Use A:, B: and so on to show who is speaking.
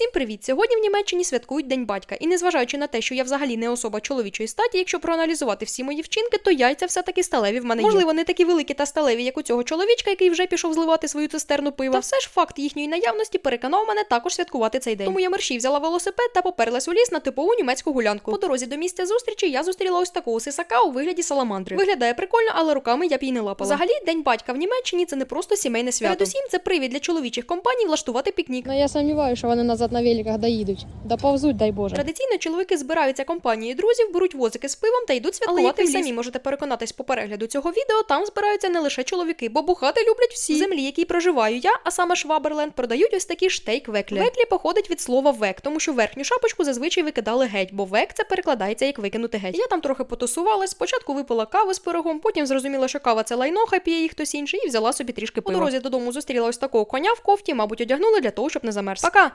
A: Всім привіт! Сьогодні в Німеччині святкують День батька. І незважаючи на те, що я взагалі не особа чоловічої статі, якщо проаналізувати всі мої вчинки, то яйця все-таки сталеві в мене є. Можливо, не такі великі та сталеві, як у цього чоловічка, який вже пішов зливати свою цистерну пива. Та все ж факт їхньої наявності переконав мене також святкувати цей день. Тому я мерщій взяла велосипед та поперлась у ліс на типову німецьку гулянку. По дорозі до місця зустрічі я зустріла ось такого сисака у вигляді саламандри. Виглядає прикольно, але руками я б її не лапала. Взагалі, день батька в Німеччині це не просто сімейне свято. Передусім, це привід для чоловічих компаній влаштувати пікнік.
B: Ну я сумніваюся, що вони назад на великах доїдуть. Доповзуть, дай Боже.
A: Традиційно чоловіки збираються компанією друзів, беруть возики з пивом та йдуть святкувати. Але як ви самі можете переконатись по перегляду цього відео, там збираються не лише чоловіки, бо бухати люблять всі. В землі, якій проживаю я, а саме Шваберленд, продають ось такі штейк веклі. Веклі походить від слова век, тому що верхню шапочку зазвичай викидали геть, бо век це перекладається як викинути геть. Я там трохи потусувалась. Спочатку випила каву з пирогом, потім зрозуміла, що кава це лайно, хай п'є її хтось інший, і взяла собі трішки пива. По дорозі додому зустріла ось такого коня в кофті, мабуть, одягнули для того, щоб не замерз. Пока!